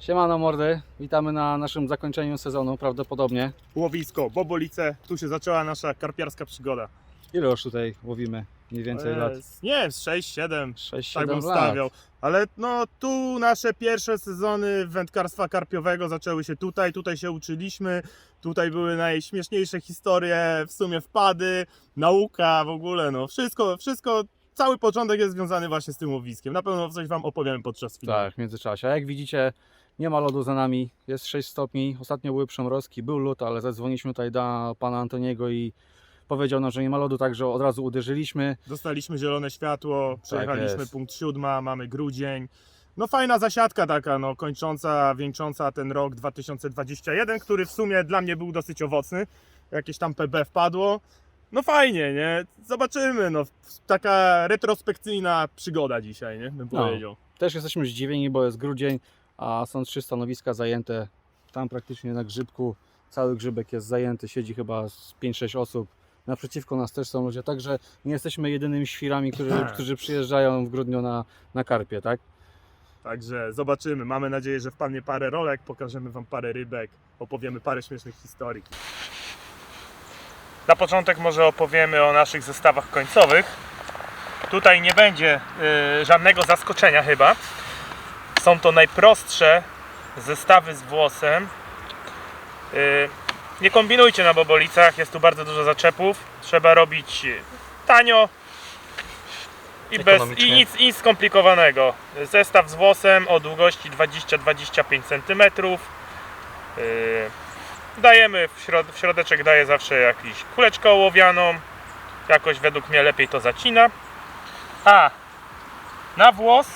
Siemano mordy, witamy na naszym zakończeniu sezonu prawdopodobnie. łowisko, Bobolice. Tu się zaczęła nasza karpiarska przygoda. Ile już tutaj łowimy? Mniej więcej lat? E, Nie, z 6, 7, 6-7 tak bym lat. stawiał. Ale no tu nasze pierwsze sezony wędkarstwa karpiowego zaczęły się tutaj, tutaj się uczyliśmy. Tutaj były najśmieszniejsze historie, w sumie wpady, nauka w ogóle, no wszystko, wszystko, cały początek jest związany właśnie z tym łowiskiem. Na pewno coś Wam opowiemy podczas filmu. Tak, w międzyczasie. A jak widzicie, nie ma lodu za nami, jest 6 stopni. Ostatnio były przymrozki, był lód, ale zadzwoniliśmy tutaj do pana Antoniego i powiedział nam, że nie ma lodu, także od razu uderzyliśmy. Dostaliśmy zielone światło, przejechaliśmy jest. punkt siódma, mamy grudzień. No fajna zasiadka taka, no kończąca, wieńcząca ten rok 2021, który w sumie dla mnie był dosyć owocny. Jakieś tam PB wpadło. No fajnie, nie? Zobaczymy, no taka retrospekcyjna przygoda dzisiaj, nie? Bym No. powiedział. Też jesteśmy zdziwieni, bo jest grudzień, a są trzy stanowiska zajęte. Tam praktycznie na grzybku cały grzybek jest zajęty, siedzi chyba z 5-6 osób. Naprzeciwko nas też są ludzie, także nie jesteśmy jedynymi świrami, którzy, Tak. którzy przyjeżdżają w grudniu na, na karpie, tak? Także zobaczymy. Mamy nadzieję, że wpadnie parę rolek, pokażemy Wam parę rybek, opowiemy parę śmiesznych historii. Na początek może opowiemy o naszych zestawach końcowych. Tutaj nie będzie y, żadnego zaskoczenia chyba. Są to najprostsze zestawy z włosem. Y, nie kombinujcie na bobolicach, jest tu bardzo dużo zaczepów. Trzeba robić tanio i, bez, i nic, nic skomplikowanego. Zestaw z włosem o długości 20-25 cm. Y, Dajemy w, środ w środeczek daję zawsze jakąś kuleczkę ołowianą. Jakoś według mnie lepiej to zacina. A na włos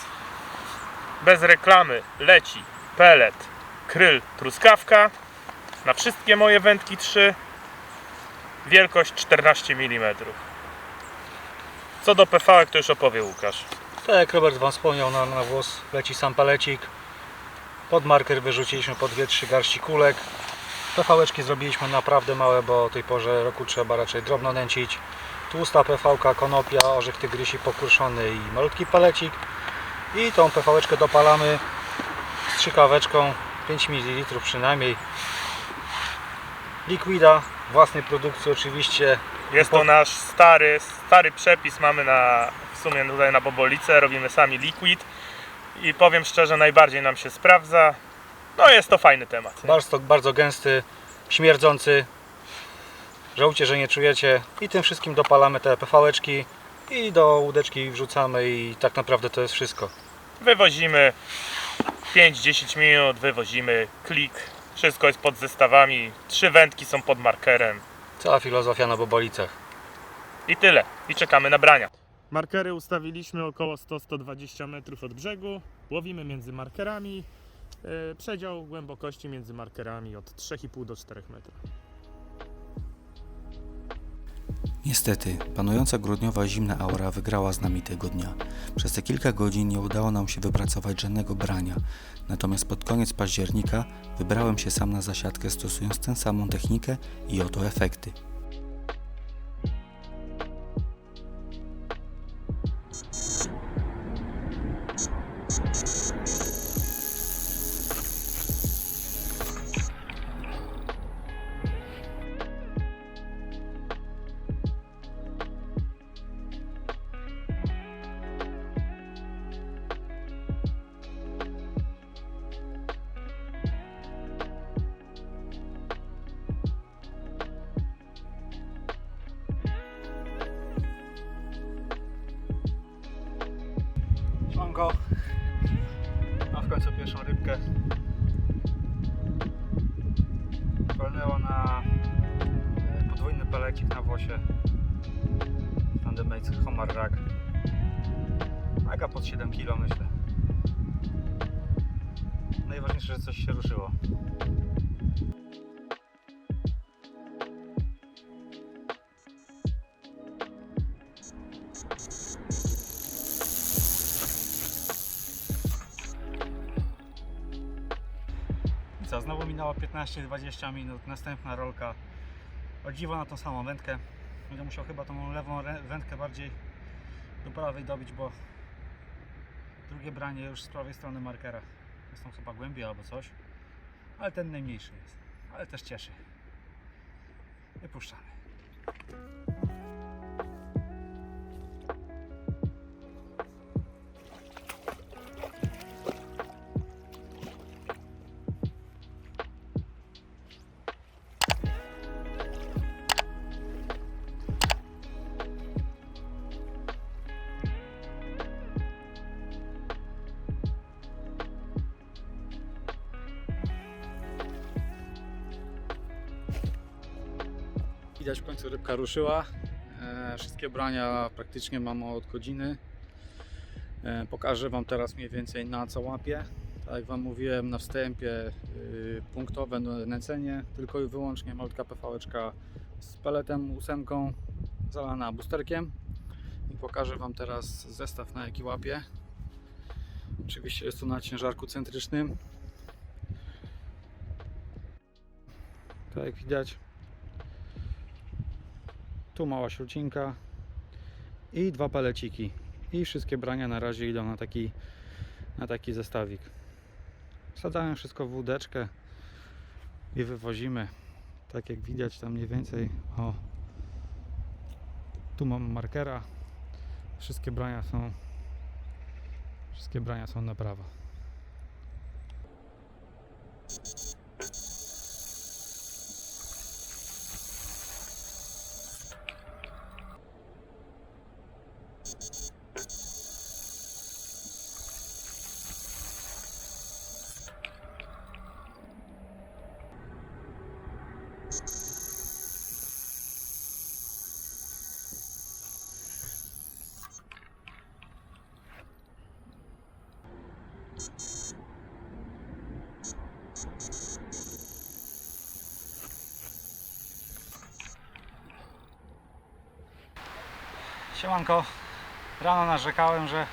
bez reklamy leci pelet, kryl, truskawka. Na wszystkie moje wędki 3. Wielkość 14 mm. Co do PV, to już opowie Łukasz. Tak jak Robert Wam wspomniał, na, na włos leci sam palecik. Pod marker wyrzuciliśmy po 2-3 garści kulek. PV-eczki zrobiliśmy naprawdę małe, bo o tej porze roku trzeba raczej drobno nęcić. Tłusta PV, konopia, orzech tygrysi pokruszony i malutki palecik. I tą PV-eczkę dopalamy strzykaweczką 5 ml przynajmniej. Liquida własnej produkcji oczywiście. Jest to nasz stary, stary przepis, mamy na, w sumie tutaj na Bobolicę, robimy sami liquid i powiem szczerze, najbardziej nam się sprawdza. No jest to fajny temat. Barstok bardzo gęsty, śmierdzący. Żałujcie, że nie czujecie. I tym wszystkim dopalamy te PV-eczki i do łódeczki wrzucamy i tak naprawdę to jest wszystko. Wywozimy 5-10 minut, wywozimy klik, wszystko jest pod zestawami, trzy wędki są pod markerem Cała filozofia na bobolicach. i tyle. I czekamy na brania. Markery ustawiliśmy około 100-120 metrów od brzegu, łowimy między markerami, yy, przedział głębokości między markerami od 3,5 do 4 metrów. Niestety, panująca grudniowa zimna aura wygrała z nami tego dnia. Przez te kilka godzin nie udało nam się wypracować żadnego brania, natomiast pod koniec października wybrałem się sam na zasiadkę stosując tę samą technikę i oto efekty. Go. Mam w końcu pierwszą rybkę. Walnęło na e, podwójny pelecik na włosie. Tandemates Homar Rack. Mega pod 7 kg myślę. Najważniejsze, że coś się ruszyło. Minęło 15-20 minut, następna rolka. O dziwo na tą samą wędkę. Będę musiał chyba tą lewą wędkę bardziej do prawej dobić, bo drugie branie już z prawej strony markera. Jest tam chyba głębiej albo coś. Ale ten najmniejszy jest. Ale też cieszy. Wypuszczamy. Widać w końcu rybka ruszyła. E, wszystkie brania praktycznie mamy od godziny. E, pokażę Wam teraz mniej więcej na co łapię. Tak jak Wam mówiłem na wstępie, y, punktowe nęcenie, tylko i wyłącznie malutka PVeczka z peletem ósemką zalana boosterkiem. I pokażę Wam teraz zestaw na jaki łapię. Oczywiście jest to na ciężarku centrycznym. Tak jak widać, tu mała śrucinka i dwa paleciki. I wszystkie brania na razie idą na taki, na taki zestawik. Wsadzamy wszystko w wódeczkę i wywozimy. Tak jak widać tam mniej więcej. O, tu mam markera. Wszystkie brania są wszystkie brania są na prawo. Siemanko. Rano narzekałem, że,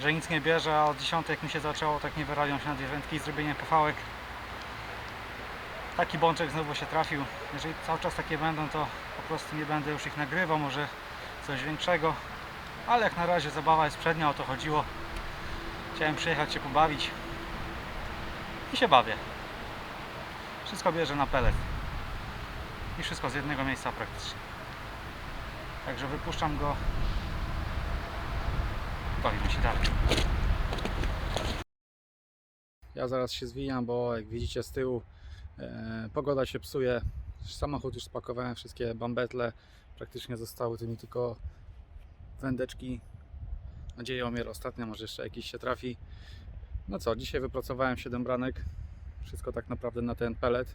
że nic nie bierze, a od 10 jak mi się zaczęło, tak nie wyrabiam się na dwie i zrobienie pofałek. Taki bączek znowu się trafił. Jeżeli cały czas takie będą, to po prostu nie będę już ich nagrywał, może coś większego. Ale jak na razie zabawa jest przednia, o to chodziło. Chciałem przyjechać się pobawić. I się bawię. Wszystko bierze na pelet. I wszystko z jednego miejsca praktycznie. Także wypuszczam go. Dalej. Ja zaraz się zwijam, bo jak widzicie z tyłu e, pogoda się psuje. Samochód już spakowałem, wszystkie bambetle. Praktycznie zostały tu mi tylko wędeczki. Nadzieję omier ostatnia, może jeszcze jakiś się trafi. No co, dzisiaj wypracowałem 7 branek. Wszystko tak naprawdę na ten pelet.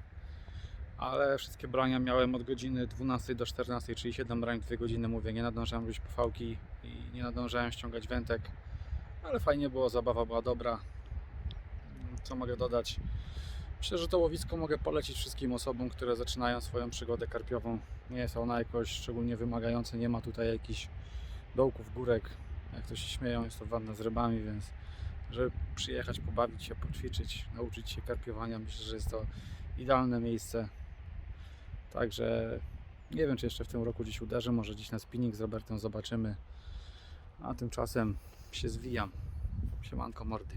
Ale wszystkie brania miałem od godziny 12 do 14, czyli 7 brań, 2 godziny mówię. Nie nadążałem robić pofałki i nie nadążałem ściągać wędek. Ale fajnie było, zabawa była dobra co mogę dodać? Myślę, że to łowisko mogę polecić wszystkim osobom, które zaczynają swoją przygodę karpiową. Nie jest ona jakoś szczególnie wymagająca, nie ma tutaj jakichś dołków, górek. Jak to się śmieją, jest to wanna z rybami, więc żeby przyjechać, pobawić się, poćwiczyć, nauczyć się karpiowania, myślę, że jest to idealne miejsce. Także nie wiem, czy jeszcze w tym roku gdzieś uderzę, może dziś na spinning z Robertem zobaczymy. A tymczasem się zwijam. Siemanko mordy.